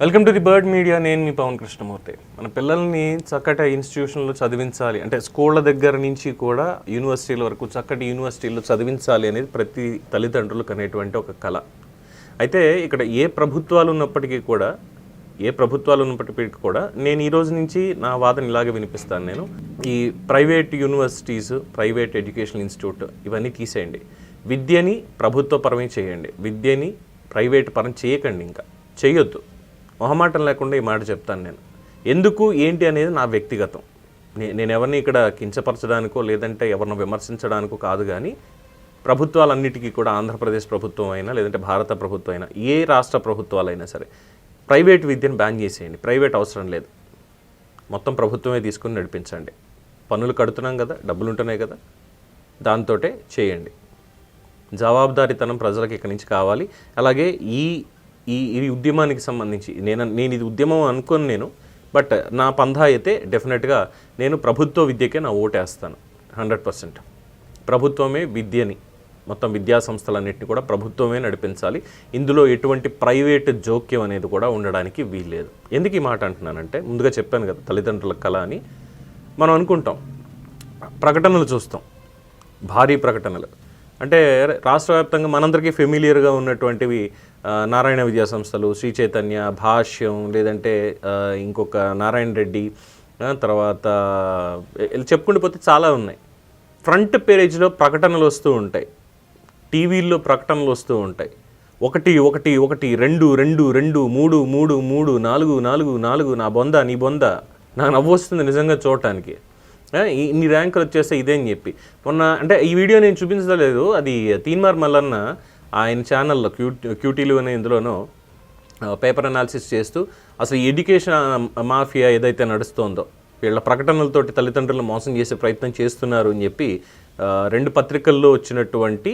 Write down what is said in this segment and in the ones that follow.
Welcome to the Bird Media. నేను మీ పవన్ కృష్ణమూర్తి. మన పిల్లల్ని చక్కటి ఇన్స్టిట్యూషన్లో చదివించాలి అంటే స్కూళ్ళ దగ్గర నుంచి కూడా యూనివర్సిటీల వరకు చక్కటి యూనివర్సిటీల్లో చదివించాలి అనేది ప్రతి తల్లిదండ్రులకు అనేటువంటి ఒక కళ. అయితే ఇక్కడ ఏ ప్రభుత్వాలు ఉన్నప్పటికీ కూడా ఏ ప్రభుత్వాలు ఉన్నప్పటికీ కూడా నేను ఈ రోజు నుంచి నా వాదన ఇలాగే వినిపిస్తాను నేను. ఈ private universities private education institute ఇవన్నీ తీసేయండి. విద్యని ప్రభుత్వ పరమే చేయండి. విద్యని ప్రైవేట్ పరం చేయకండి ఇంకా. చేయొద్దు. మొహమాటం లేకుండా ఈ మాట చెప్తాను నేను. ఎందుకు ఏంటి అనేది నా వ్యక్తిగతం. నే- నేను ఎవరిని ఇక్కడ కించపరచడానికో లేదంటే ఎవరిని విమర్శించడానికో కాదు కానీ ప్రభుత్వాలన్నిటికీ కూడా ఆంధ్రప్రదేశ్ ప్రభుత్వం అయినా లేదంటే భారత ప్రభుత్వం అయినా ఏ రాష్ట్ర ప్రభుత్వాలైనా సరే ప్రైవేట్ విద్యను బ్యాన్ చేసేయండి. ప్రైవేట్ అవసరం లేదు. మొత్తం ప్రభుత్వమే తీసుకుని నడిపించండి. పన్నులు కడుతున్నాం కదా డబ్బులు ఉంటున్నాయి కదా దాంతో చేయండి. జవాబుదారీతనం ప్రజలకు ఇక్కడి నుంచి కావాలి. అలాగే ఈ ఈ ఇది ఉద్యమానికి సంబంధించి నేను నేను ఇది ఉద్యమం అనుకోను నేను బట్ నా పంధా అయితే డెఫినెట్గా నేను ప్రభుత్వ విద్యకే నా ఓటేస్తాను హండ్రెడ్ పర్సెంట్. ప్రభుత్వమే విద్యని మొత్తం విద్యా సంస్థలన్నింటినీ కూడా ప్రభుత్వమే నడిపించాలి. ఇందులో ఎటువంటి ప్రైవేట్ జోక్యం అనేది కూడా ఉండడానికి వీల్లేదు. ఎందుకు ఈ మాట అంటున్నానంటే ముందుగా చెప్పాను కదా తల్లిదండ్రుల కళ అని. మనం అనుకుంటాం ప్రకటనలు చూస్తాం భారీ ప్రకటనలు. అంటే రాష్ట్ర వ్యాప్తంగా మనందరికీ ఫెమిలియర్గా ఉన్నటువంటివి నారాయణ విద్యా సంస్థలు శ్రీ చైతన్య భాష్యం లేదంటే ఇంకొక నారాయణ రెడ్డి తర్వాత చెప్పుకుంటూ పోతే చాలా ఉన్నాయి. ఫ్రంట్ పేరేజ్లో ప్రకటనలు వస్తూ ఉంటాయి. టీవీల్లో ప్రకటనలు వస్తూ ఉంటాయి. ఒకటి ఒకటి ఒకటి రెండు రెండు రెండు మూడు మూడు మూడు నాలుగు నాలుగు నాలుగు నా బొంద నీ బొంద నాకు నవ్వు వస్తుంది నిజంగా చూడటానికి. ఇన్ని ర్యాంకులు వచ్చేస్తే ఇదే అని చెప్పి. మొన్న అంటే ఈ వీడియో నేను చూపించలేదు అది తీన్మార్ మల్లన్న ఆయన ఛానల్లో క్యూ క్యూటీలు అనే ఇందులోనో పేపర్ అనాలిసిస్ చేస్తూ అసలు ఈ ఎడ్యుకేషన్ మాఫియా ఏదైతే నడుస్తోందో వీళ్ళ ప్రకటనలతోటి తల్లిదండ్రులను మోసం చేసే ప్రయత్నం చేస్తున్నారు అని చెప్పి రెండు పత్రికల్లో వచ్చినటువంటి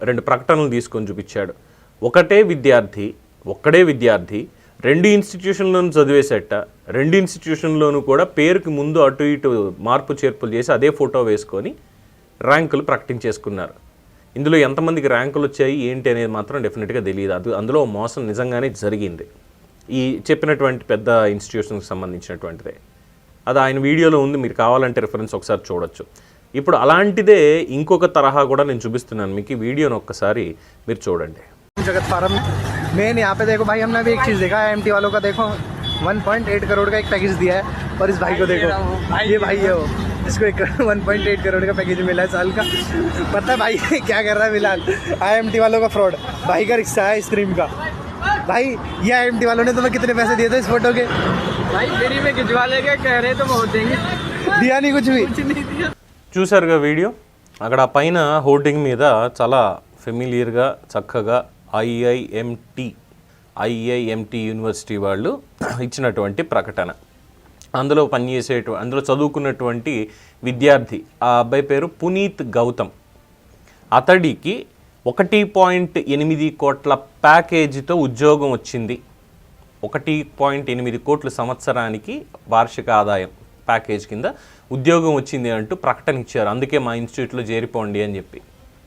రెండు ప్రకటనలు తీసుకొని చూపించాడు. ఒకటే విద్యార్థి ఒక్కడే విద్యార్థి రెండు ఇన్స్టిట్యూషన్లోనూ చదివేసేట రెండు ఇన్స్టిట్యూషన్లోనూ కూడా పేరుకి ముందు అటు ఇటు మార్పు చేర్పులు చేసి అదే ఫోటో వేసుకొని ర్యాంకులు ప్రకటించేసుకున్నారు. ఇందులో ఎంతమందికి ర్యాంకులు వచ్చాయి ఏంటి అనేది మాత్రం డెఫినెట్గా తెలియదు అది అందులో మోసం నిజంగానే జరిగింది. ఈ చెప్పినటువంటి పెద్ద ఇన్స్టిట్యూషన్కి సంబంధించినటువంటిదే. అది ఆయన వీడియోలో ఉంది మీరు కావాలంటే రిఫరెన్స్ ఒకసారి చూడొచ్చు. ఇప్పుడు అలాంటిదే ఇంకొక తరహా కూడా నేను చూపిస్తున్నాను. మీకు ఈ వీడియోను ఒక్కసారి మీరు చూడండి. मेन यहाँ पे देखो भाई हमने अभी एक चीज़ देखा एम वालों का देखो 1.8 करोड़ का एक पैकेज दिया है और इस भाई को देखो ये भाई है वो जिसको एक 1.8 करोड़ का पैकेज मिला है साल का पता है भाई क्या कर रहा है फिलहाल आई वालों का फ्रॉड भाई का रिक्शा है स्क्रीम का भाई ये आई वालों ने तुम्हें कितने पैसे दिए थे इस फोटो के भाई फ्री में खिंचवा लेके कह रहे तो बहुत देंगे दिया नहीं कुछ भी చూశారుగా వీడియో అక్కడ ఆ పైన హోర్డింగ్ మీద చాలా ఫెమిలియర్గా చక్కగా ఐఐఎంటి ఐఐఎంటి యూనివర్సిటీ వాళ్ళు ఇచ్చినటువంటి ప్రకటన. అందులో పనిచేసేటు అందులో చదువుకున్నటువంటి విద్యార్థి ఆ అబ్బాయి పేరు పునీత్ గౌతమ్. అతడికి ఒకటి పాయింట్ ఎనిమిది కోట్ల ప్యాకేజీతో ఉద్యోగం వచ్చింది. ఒకటి పాయింట్ ఎనిమిది కోట్ల సంవత్సరానికి వార్షిక ఆదాయం ప్యాకేజ్ కింద ఉద్యోగం వచ్చింది అంటూ ప్రకటన ఇచ్చారు. అందుకే మా ఇన్స్టిట్యూట్లో చేరిపోండి అని చెప్పి.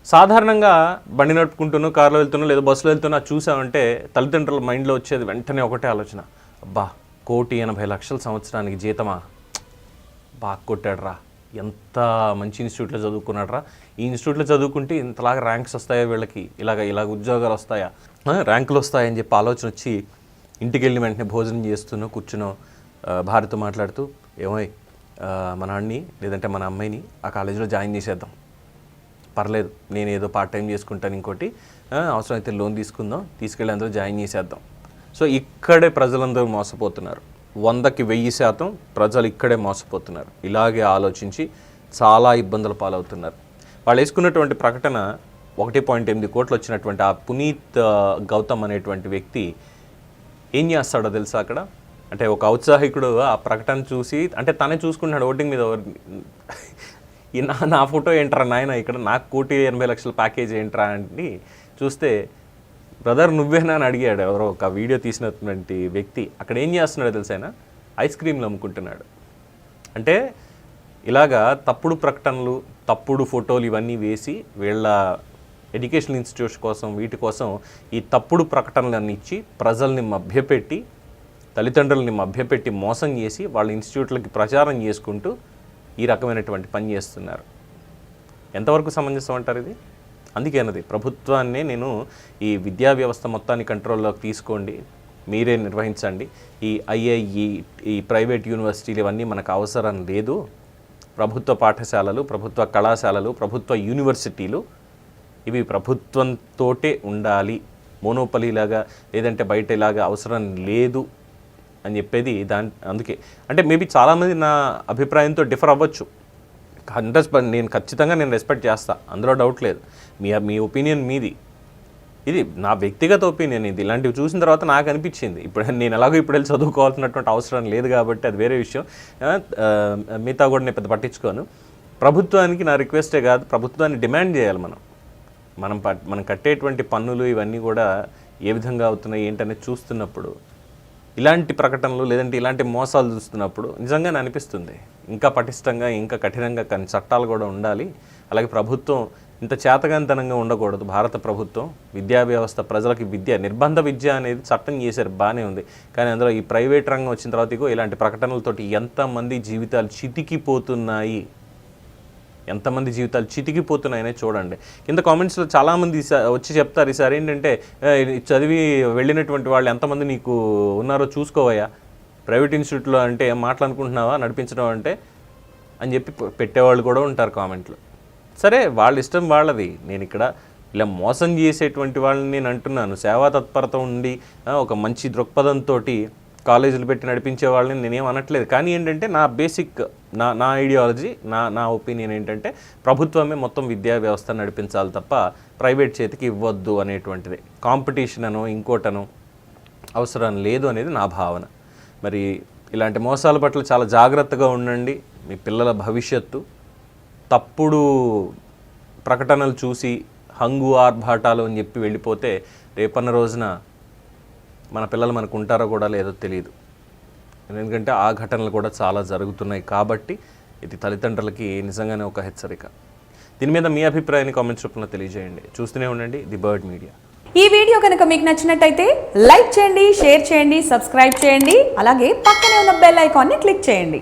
సాధారణంగా బండి నడుపుకుంటున్నా కారులో వెళ్తున్నా లేదా బస్సులో వెళ్తున్నా చూసామంటే తల్లిదండ్రుల మైండ్లో వచ్చేది వెంటనే ఒకటే ఆలోచన. అబ్బా కోటి ఎనభై లక్షల సంవత్సరానికి జీతమా? బాగా కొట్టాడురా. ఎంత మంచి ఇన్స్టిట్యూట్లో చదువుకున్నాడరా. ఈ ఇన్స్టిట్యూట్లో చదువుకుంటే ఇంతలాగా ర్యాంక్స్ వస్తాయా వీళ్ళకి? ఇలాగ ఇలాగ ఉద్యోగాలు వస్తాయా? ర్యాంకులు వస్తాయని చెప్పి ఆలోచన వచ్చి ఇంటికి వెళ్ళి వెంటనే భోజనం చేస్తున్నో కూర్చునో భార్యతో మాట్లాడుతూ ఏమోయ్ మన అన్ని లేదంటే మన అమ్మాయిని ఆ కాలేజీలో జాయిన్ చేసేద్దాం. పర్లేదు నేను ఏదో పార్ట్ టైం చేసుకుంటాను ఇంకోటి. అవసరమైతే లోన్ తీసుకుందాం తీసుకెళ్ళి అందరూ జాయిన్ చేసేద్దాం. సో ఇక్కడే ప్రజలందరూ మోసపోతున్నారు. వందకి వెయ్యి శాతం ప్రజలు ఇక్కడే మోసపోతున్నారు. ఇలాగే ఆలోచించి చాలా ఇబ్బందుల పాలవుతున్నారు. వాళ్ళు వేసుకున్నటువంటి ప్రకటన ఒకటి పాయింట్ ఎనిమిది కోట్లు వచ్చినటువంటి ఆ పునీత్ గౌతమ్ అనేటువంటి వ్యక్తి ఏం చేస్తాడో తెలుసా అక్కడ? అంటే ఒక ఔత్సాహికుడు ఆ ప్రకటన చూసి అంటే తనే చూసుకుంటున్నాడు ఓటింగ్ మీద ఎవరు- నా నా ఫోటో ఏంట్రా నాయన? ఇక్కడ నాకు కోటి ఎనభై లక్షల ప్యాకేజ్ ఏంట్రా అని చూస్తే బ్రదర్ నువ్వేనా? అని అడిగాడు ఎవరో ఒక వీడియో తీసినటువంటి వ్యక్తి. అక్కడ ఏం చేస్తున్నాడో తెలుసా ఐస్ క్రీమ్లు అమ్ముకుంటున్నాడు. అంటే ఇలాగా తప్పుడు ప్రకటనలు తప్పుడు ఫోటోలు ఇవన్నీ వేసి వీళ్ళ ఎడ్యుకేషన్ ఇన్స్టిట్యూట్స్ కోసం వీటి కోసం ఈ తప్పుడు ప్రకటనలన్నీ ఇచ్చి ప్రజల్ని మభ్యపెట్టి తల్లిదండ్రులని మభ్యపెట్టి మోసం చేసి వాళ్ళ ఇన్స్టిట్యూట్లకి ప్రచారం చేసుకుంటూ ఈ రకమైనటువంటి పని చేస్తున్నారు. ఎంతవరకు సమంజసం అంటారు ఇది? అందుకేనది ప్రభుత్వాన్నే నేను ఈ విద్యా వ్యవస్థ మొత్తాన్ని కంట్రోల్లోకి తీసుకోండి మీరే నిర్వహించండి. ఈ ఐఐఈ ఈ ప్రైవేట్ యూనివర్సిటీలు ఇవన్నీ మనకు అవసరం లేదు. ప్రభుత్వ పాఠశాలలు ప్రభుత్వ కళాశాలలు ప్రభుత్వ యూనివర్సిటీలు ఇవి ప్రభుత్వంతోటే ఉండాలి. మోనోపలీలాగా లేదంటే బయట ఇలాగా అవసరం లేదు. అని చెప్పేది దాని అందుకే. అంటే మేబీ చాలామంది నా అభిప్రాయంతో డిఫర్ అవ్వచ్చు. హండ్రెడ్ నేను ఖచ్చితంగా నేను రెస్పెక్ట్ చేస్తా. అందులో డౌట్ లేదు. మీ మీ ఒపీనియన్ మీది. ఇది నా వ్యక్తిగత ఒపీనియన్ ఇది. ఇలాంటివి చూసిన తర్వాత నాకు అనిపించింది. ఇప్పుడు నేను ఎలాగో ఇప్పుడు వెళ్ళి చదువుకోవాల్సినటువంటి అవసరం లేదు కాబట్టి అది వేరే విషయం. మిగతా కూడా నేను పెద్ద పట్టించుకోను. ప్రభుత్వానికి నా రిక్వెస్టే కాదు. ప్రభుత్వాన్ని డిమాండ్ చేయాలి మనం. మనం పట్- మనం కట్టేటువంటి పన్నులు ఇవన్నీ కూడా ఏ విధంగా అవుతున్నాయి ఏంటనేది చూస్తున్నప్పుడు ఇలాంటి ప్రకటనలు లేదంటే ఇలాంటి మోసాలు చూస్తున్నప్పుడు నిజంగానే అనిపిస్తుంది. ఇంకా పటిష్టంగా ఇంకా కఠినంగా కానీ చట్టాలు కూడా ఉండాలి. అలాగే ప్రభుత్వం ఇంత చేతగాంతనంగా ఉండకూడదు. భారత ప్రభుత్వం విద్యా వ్యవస్థ ప్రజలకి విద్య నిర్బంధ విద్య అనేది చట్టం చేశారు. బాగానే ఉంది. కానీ అందులో ఈ ప్రైవేట్ రంగం వచ్చిన తర్వాత ఇలాంటి ప్రకటనలతోటి ఎంతమంది జీవితాలు చితికిపోతున్నాయి. ఎంతమంది జీవితాలు చితికిపోతున్నాయనే చూడండి. కింద కామెంట్స్లో చాలామంది వచ్చి చెప్తారు ఈసారి ఏంటంటే చదివి వెళ్ళినటువంటి వాళ్ళు ఎంతమంది నీకు ఉన్నారో చూసుకోవయ్యా. ప్రైవేట్ ఇన్స్టిట్యూట్లో అంటే ఏం మాట్లాడుకుంటున్నావా నడిపించడం అంటే అని చెప్పి పెట్టేవాళ్ళు కూడా ఉంటారు కామెంట్లు. సరే వాళ్ళ ఇష్టం వాళ్ళది. నేను ఇక్కడ ఇలా మోసం చేసేటువంటి వాళ్ళని నేను అంటున్నాను. సేవా తత్పరత ఉండి ఒక మంచి దృక్పథంతో కాలేజీలు పెట్టి నడిపించే వాళ్ళని నేనేం అనట్లేదు. కానీ ఏంటంటే నా బేసిక్ నా నా ఐడియాలజీ నా నా ఒపీనియన్ ఏంటంటే ప్రభుత్వమే మొత్తం విద్యా వ్యవస్థ నడిపించాలి తప్ప ప్రైవేట్ చేతికి ఇవ్వద్దు అనేటువంటిది. కాంపిటీషన్ అనో ఇంకోటనో అవసరం లేదు అనేది నా భావన. మరి ఇలాంటి మోసాల పట్ల చాలా జాగ్రత్తగా ఉండండి. మీ పిల్లల భవిష్యత్తు తప్పుడు ప్రకటనలు చూసి హంగు ఆర్భాటాలు అని చెప్పి వెళ్ళిపోతే రేపన్న రోజున మన పిల్లలు మనకు ఉంటారో కూడా లేదో తెలియదు ఎందుకంటే ఆ ఘటనలు కూడా చాలా జరుగుతున్నాయి కాబట్టి ఇది తల్లిదండ్రులకి నిజంగానే ఒక హెచ్చరిక. దీని మీద మీ అభిప్రాయాన్ని కామెంట్స్ రూపంలో తెలియజేయండి. చూస్తూనే ఉండండి ది బర్డ్ మీడియా. ఈ వీడియో కనుక మీకు నచ్చినట్టయితే లైక్ చేయండి షేర్ చేయండి సబ్స్క్రైబ్ చేయండి అలాగే పక్కనే ఉన్న బెల్ ఐకాన్ని క్లిక్ చేయండి.